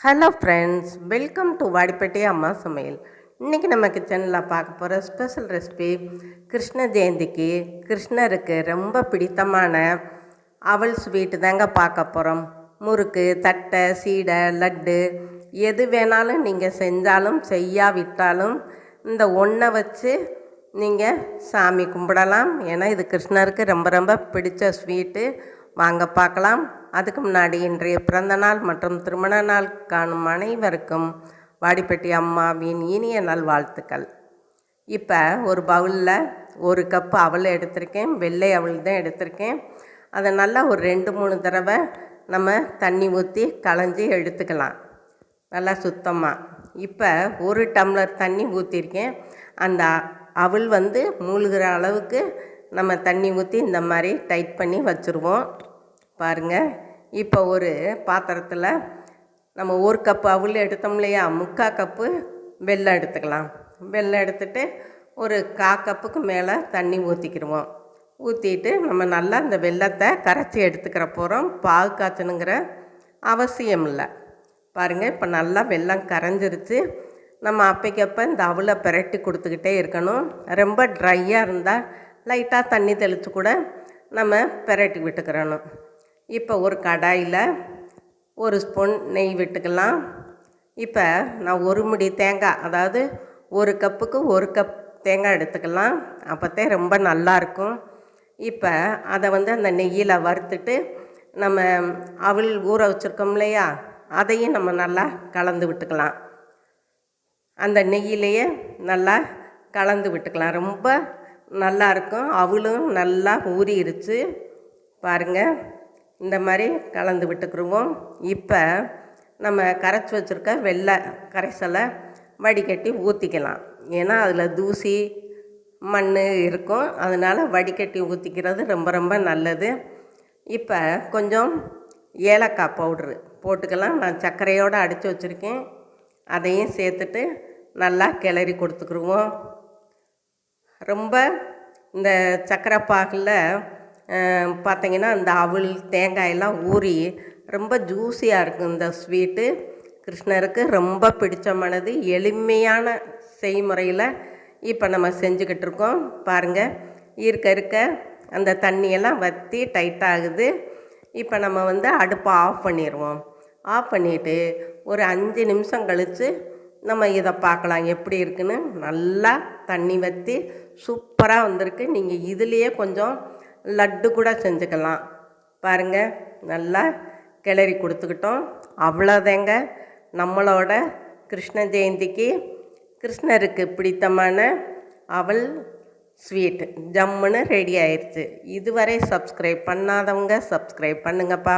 Hello friends welcome to Vadipatti அம்மா சமையல் இன்றைக்கி நம்ம கிச்சனில் பார்க்க போகிற ஸ்பெஷல் ரெசிபி கிருஷ்ண ஜெயந்திக்கு கிருஷ்ணருக்கு ரொம்ப பிடித்தமான அவல் ஸ்வீட்டு தாங்க பார்க்க போகிறோம் முறுக்கு தட்டை சீடை லட்டு எது வேணாலும் நீங்கள் செஞ்சாலும் செய்யாவிட்டாலும் இந்த ஒன்றை வச்சு நீங்கள் சாமி கும்பிடலாம். ஏன்னா இது கிருஷ்ணருக்கு ரொம்ப ரொம்ப பிடிச்ச ஸ்வீட்டு வாங்க பார்க்கலாம். அதுக்கு முன்னாடி இன்றைய பிறந்த நாள் மற்றும் திருமண நாள் காணும் அனைவருக்கும் வாடிப்பட்டி அம்மாவின் இனிய நல்வாழ்த்துக்கள். இப்போ ஒரு பவுலில் ஒரு கப்பு அவல் எடுத்திருக்கேன் வெள்ளை அவல் தான் எடுத்திருக்கேன். அதை நல்லா ஒரு ரெண்டு மூணு தடவை நம்ம தண்ணி ஊற்றி களைஞ்சி எடுத்துக்கலாம். நல்லா சுத்தமாக இப்போ ஒரு டம்ளர் தண்ணி ஊற்றிருக்கேன் அந்த அவள் வந்து மூழ்கிற அளவுக்கு நம்ம தண்ணி ஊற்றி இந்த மாதிரி டைட் பண்ணி வச்சுருவோம். பாருங்கள் இப்போ ஒரு பாத்திரத்தில் நம்ம ஒரு கப்பு அவல் எடுத்தோம் இல்லையா? முக்கால் கப்பு வெல்லம் எடுத்துக்கலாம். வெல்லம் எடுத்துட்டு ஒரு கா கப்புக்கு மேலே தண்ணி ஊற்றிக்கிடுவோம் ஊற்றிட்டு நம்ம நல்லா இந்த வெல்லத்தை கரைச்சி எடுத்துக்கிற போகிறோம் பாகு காய்ச்சணுங்கிற அவசியம் இல்லை. பாருங்கள் இப்போ நல்லா வெல்லம் கரைஞ்சிருச்சு. நம்ம அப்பைக்கப்போ இந்த அவளை பிரட்டி கொடுத்துக்கிட்டே இருக்கணும். ரொம்ப ட்ரையாக இருந்தால் லைட்டாக தண்ணி தெளித்து கூட நம்ம பிரட்டி விட்டுக்கிறணும். இப்போ ஒரு கடாயில் ஒரு ஸ்பூன் நெய் விட்டுக்கலாம். இப்போ நான் ஒரு முடி தேங்காய் அதாவது ஒரு கப்புக்கு ஒரு கப் தேங்காய் எடுத்துக்கலாம். அப்போத்தே ரொம்ப நல்லாயிருக்கும் இப்போ அதை வந்து அந்த நெய்யில் வறுத்துட்டு நம்ம அவள் ஊற வச்சுருக்கோம் இல்லையா அதையும் நம்ம நல்லா கலந்து விட்டுக்கலாம். அந்த நெய்யிலேயே நல்லா கலந்து விட்டுக்கலாம். ரொம்ப நல்லாயிருக்கும் அவளும் நல்லா ஊறிடுச்சு பாருங்கள் இந்த மாதிரி கலந்து விட்டுக்கிருவோம். இப்போ நம்ம கரைச்சி வச்சுருக்க வெள்ளை கரைசலை வடிகட்டி ஊற்றிக்கலாம் ஏன்னா அதில் தூசி மண் இருக்கும். அதனால் வடிகட்டி ஊற்றிக்கிறது ரொம்ப ரொம்ப நல்லது. இப்போ கொஞ்சம் ஏலக்காய் பவுட்ரு போட்டுக்கலாம். நான் சர்க்கரையோடு அடித்து வச்சுருக்கேன். அதையும் சேர்த்துட்டு நல்லா கிளறி கொடுத்துக்குருவோம். ரொம்ப இந்த சர்க்கரை பாகில் பார்த்திங்கன்னா இந்த அவல் தேங்காயெல்லாம் ஊறி ரொம்ப ஜூஸியாக இருக்கும் இந்த ஸ்வீட்டு கிருஷ்ணருக்கு ரொம்ப பிடிச்சமானது. எளிமையான செய்முறையில் இப்போ நம்ம செஞ்சுக்கிட்டு இருக்கோம். பாருங்கள் இருக்க இருக்க அந்த தண்ணியெல்லாம் வற்றி டைட் ஆகுது. இப்போ நம்ம வந்து அடுப்பை ஆஃப் பண்ணிடுவோம் ஆஃப் பண்ணிவிட்டு ஒரு அஞ்சு நிமிஷம் கழித்து நம்ம இதை பார்க்கலாம் எப்படி இருக்குன்னு? நல்லா தண்ணி வற்றி சூப்பராக வந்திருக்கு. நீங்கள் இதுலேயே கொஞ்சம் லட்டு கூட செஞ்சுக்கலாம். பாருங்கள் நல்லா கிளறி கொடுத்துக்கிட்டோம். அவ்வளோதாங்க. நம்மளோட கிருஷ்ண ஜெயந்திக்கு கிருஷ்ணருக்கு பிடித்தமான அவல் ஸ்வீட் ஜம்முன்னு ரெடி ஆயிடுச்சு இதுவரை சப்ஸ்கிரைப் பண்ணாதவங்க சப்ஸ்கிரைப் பண்ணுங்கப்பா.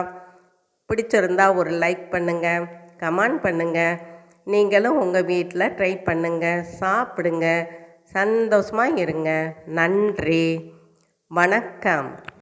பிடிச்சிருந்தா ஒரு லைக் பண்ணுங்கள் கமெண்ட் பண்ணுங்கள் நீங்களும் உங்கள் வீட்டில் ட்ரை பண்ணுங்கள் சாப்பிடுங்க சந்தோஷமாக இருங்க. நன்றி. வணக்கம்